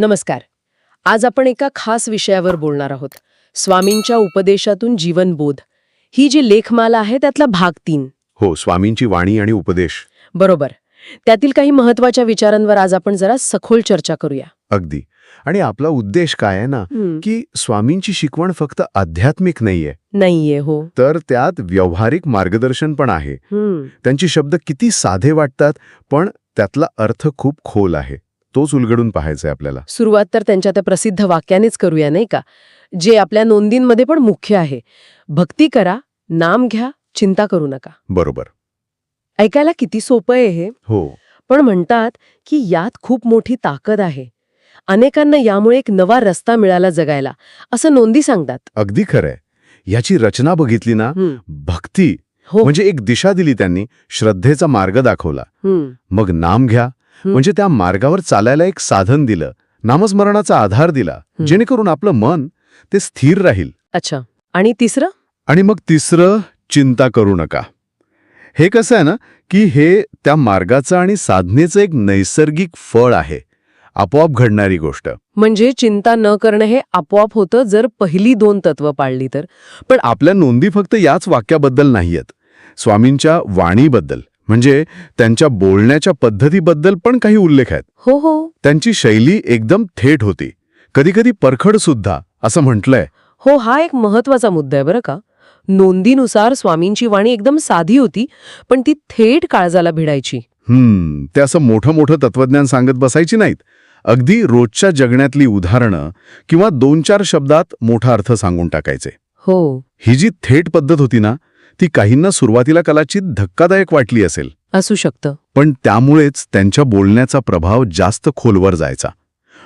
नमस्कार. आज आपण एका खास विषयावर बोलणार आहोत. स्वामींच्या उपदेशातून जीवनबोध. ही जी लेखमाला आहे त्यातला भाग तीन. हो स्वामींची वाणी आणि उपदेश. बरोबर. त्यातील काही महत्त्वाच्या विचारांवर आज आपण जरा सखोल चर्चा करूया. अगदी. आणि आपला उद्देश काय आहे ना की स्वामींची शिकवण फक्त आध्यात्मिक नाहीये. नाहीये हो. तर त्यात व्यावहारिक मार्गदर्शन पण आहे. त्यांची शब्द किती साधे वाटतात पण त्यातला अर्थ खूप खोल आहे. तोच उलगडून पाहायचंय आपल्याला. सुरुवात तर त्यांच्या त्या प्रसिद्ध वाक्यानेच करूया नाही का? जे आपल्या नोंदींमध्ये पण मुख्य आहे. भक्ती करा नाम घ्या चिंता करू नका. बरोबर. ऐकायला किती सोपं आहे हे? हो. पण म्हणतात की यात खूप मोठी ताकद आहे. अनेकांना यामुळे एक नवा रस्ता मिळाला जगायला. असं नोंदी सांगतात. अगदी खरंय. याची रचना बघितली ना भक्ती हो. म्हणजे एक दिशा दिली त्यांनी श्रद्धेचा मार्ग दाखवला. मग नाम घ्या. म्हणजे त्या मार्गावर चालायला एक साधन दिलं नामस्मरणाचा आधार दिला. जेणेकरून आपलं मन ते स्थिर राहील. अच्छा. आणि तिसरं? आणि मग तिसरं चिंता करू नका. हे कसं आहे ना की हे त्या मार्गाचं आणि साधनेचं एक नैसर्गिक फळ आहे. आपोआप घडणारी गोष्ट. म्हणजे चिंता न करणं हे आपोआप होतं जर पहिली दोन तत्व पाळली तर. पण आपल्या नोंदी फक्त याच वाक्याबद्दल नाहीयेत. स्वामींच्या वाणीबद्दल. म्हणजे त्यांच्या बोलण्याच्या पद्धतीबद्दल पण काही उल्लेख आहेत. हो हो. त्यांची शैली एकदम थेट होती. कधीकधी परखड सुद्धा असं म्हटलंय. हो हा एक महत्त्वाचा मुद्दा आहे बरं का. नोंदीनुसार स्वामींची वाणी एकदम साधी होती पण ती थेट काळजाला भिडायची. हम्म ते असं मोठं मोठं तत्वज्ञान सांगत बसायची नाहीत. अगदी रोजच्या जगण्यातली उदाहरणं किंवा दोन चार शब्दात मोठा अर्थ सांगून टाकायचे. हो. ही जी थेट पद्धत होती ना ती काहींना सुरुवातीला कदाचित धक्कादायक वाटली असेल. असू शकतं. पण त्यामुळेच त्यांच्या बोलण्याचा प्रभाव जास्त खोलवर जायचा.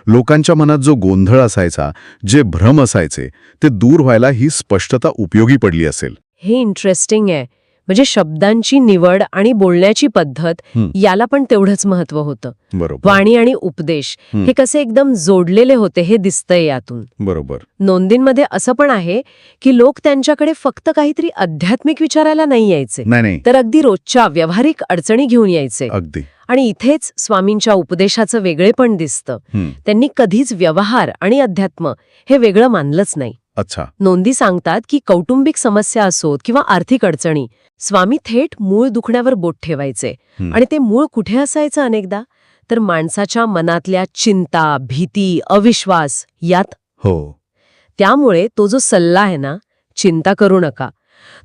लोकांच्या मनात जो गोंधळ असायचा जे भ्रम असायचे ते दूर व्हायला ही स्पष्टता उपयोगी पडली असेल. हे इंटरेस्टिंग आहे. म्हणजे शब्दांची निवड आणि बोलण्याची पद्धत. याला पण तेवढंच महत्त्व होतं. वाणी आणि उपदेश हं. कसे एकदम जोडलेले होते हे दिसतंय यातून. बरोबर. नोंदींमध्ये असं पण आहे की लोक त्यांच्याकडे फक्त काहीतरी आध्यात्मिक विचारायला नाही यायचे. तर अगदी रोजच्या व्यावहारिक अडचणी घेऊन यायचे. अगदी. आणि इथेच स्वामींच्या उपदेशाचं वेगळेपण दिसतं. हं. त्यांनी कधीच व्यवहार आणि अध्यात्म हे वेगळं मानलंच नाही. अच्छा. नोंदी सांगतात की कौटुंबिक समस्या असोत किंवा आर्थिक अडचणी स्वामी थेट मूळ दुखण्यावर बोट ठेवायचे. आणि ते मूळ कुठे असायचं अनेकदा? तर माणसाच्या मनातल्या चिंता भीती अविश्वास यात. हो. त्यामुळे तो जो सल्ला आहे ना चिंता करू नका.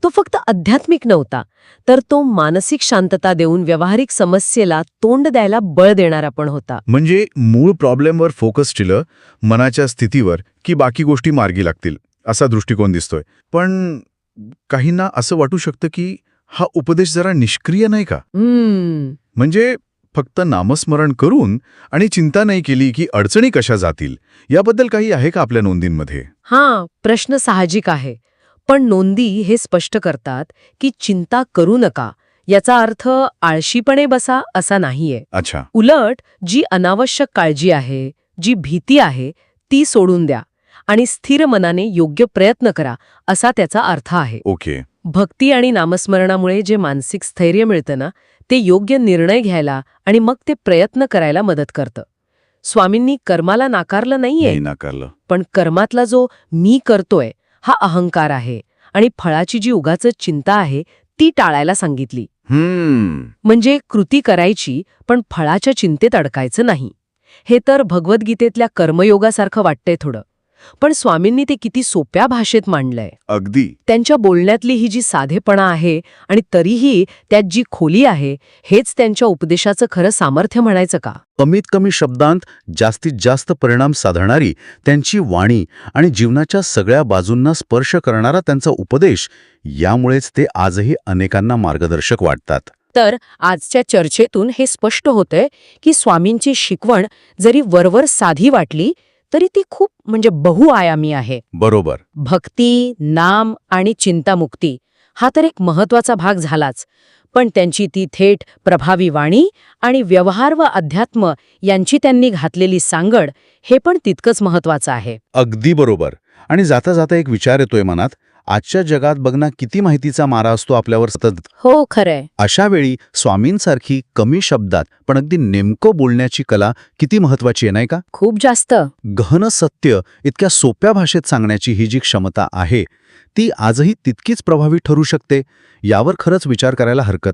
तो फक्त आध्यात्मिक नव्हता तर तो मानसिक शांतता देऊन व्यावहारिक समस्येला तोंड द्यायला बळ देणारा पण होता. म्हणजे मूळ प्रॉब्लेमवर फोकस ठेवलं मनाच्या स्थितीवर की बाकी गोष्टी मार्गी लागतील असा दृष्टिकोन दिसतोय. पण काहींना असं वाटू शकतं की हा उपदेश जरा निष्क्रिय नाही का? म्हणजे फक्त नामस्मरण करून आणि चिंता नाही केली की अडचणी कशा जातील याबद्दल काही आहे का आपल्या नोंदींमध्ये? हां प्रश्न साहजिक आहे. पण नोंदी हे स्पष्ट करतात की चिंता करू नका याचा अर्थ आळशीपणे बसा असा नाहीये. अच्छा. उलट जी अनावश्यक काळजी आहे जी भीती आहे ती सोडून द्या आणि स्थिर मनाने योग्य प्रयत्न करा असा त्याचा अर्थ आहे. ओके. भक्ती आणि नामस्मरणामुळे जे मानसिक स्थैर्य मिळतं ना ते योग्य निर्णय घ्यायला आणि मग ते प्रयत्न करायला मदत करतं. स्वामींनी कर्माला नाकारलं नाहीये. नाही नाकारलं. पण कर्मातला जो मी करतोय हा अहंकार आहे आणि फळाची जी उगाच चिंता आहे ती टाळायला सांगितली. हम्म. म्हणजे कृती करायची पण फळाच्या चिंतेत अडकायचं नाही. हे तर भगवद्गीतेतल्या कर्मयोगासारखं वाटतंय थोडं. पण स्वामींनी ते किती सोप्या भाषेत मांडलंय. अगदी. त्यांच्या बोलण्यातली ही जी साधेपणा आहे आणि तरीही त्यात जी खोली आहे हेच त्यांच्या उपदेशाचं खरं सामर्थ्य म्हणायचं का? कमीत कमी शब्दांत जास्तीत जास्त परिणाम साधणारी त्यांची वाणी आणि जीवनाच्या सगळ्या बाजूंना स्पर्श करणारा त्यांचा उपदेश यामुळेच ते आजही अनेकांना मार्गदर्शक वाटतात. तर आजच्या चर्चेतून हे स्पष्ट होतंय की स्वामींची शिकवण जरी वरवर साधी वाटली तरी ती खूप म्हणजे बहुआयामी आहे. बरोबर. भक्ती नाम आणि चिंतामुक्ती हा तर एक महत्त्वाचा भाग झालाच. पण त्यांची ती थेट प्रभावी वाणी आणि व्यवहार व अध्यात्म यांची त्यांनी घातलेली सांगड हे पण तितकंच महत्वाचं आहे. अगदी बरोबर. आणि जाता जाता एक विचार येतोय मनात आजच्या जगात बघना किती माहितीचा मारा असतो आपल्यावर सतत. हो खरंय. अशा वेळी स्वामींसारखी कमी शब्दात पण अगदी नेमकं बोलण्याची कला किती महत्वाची आहे नाही का? खूप जास्त. गहन सत्य इतक्या सोप्या भाषेत सांगण्याची ही जी क्षमता आहे ती आजही तितकीच प्रभावी ठरू शकते यावर खरंच विचार करायला हरकत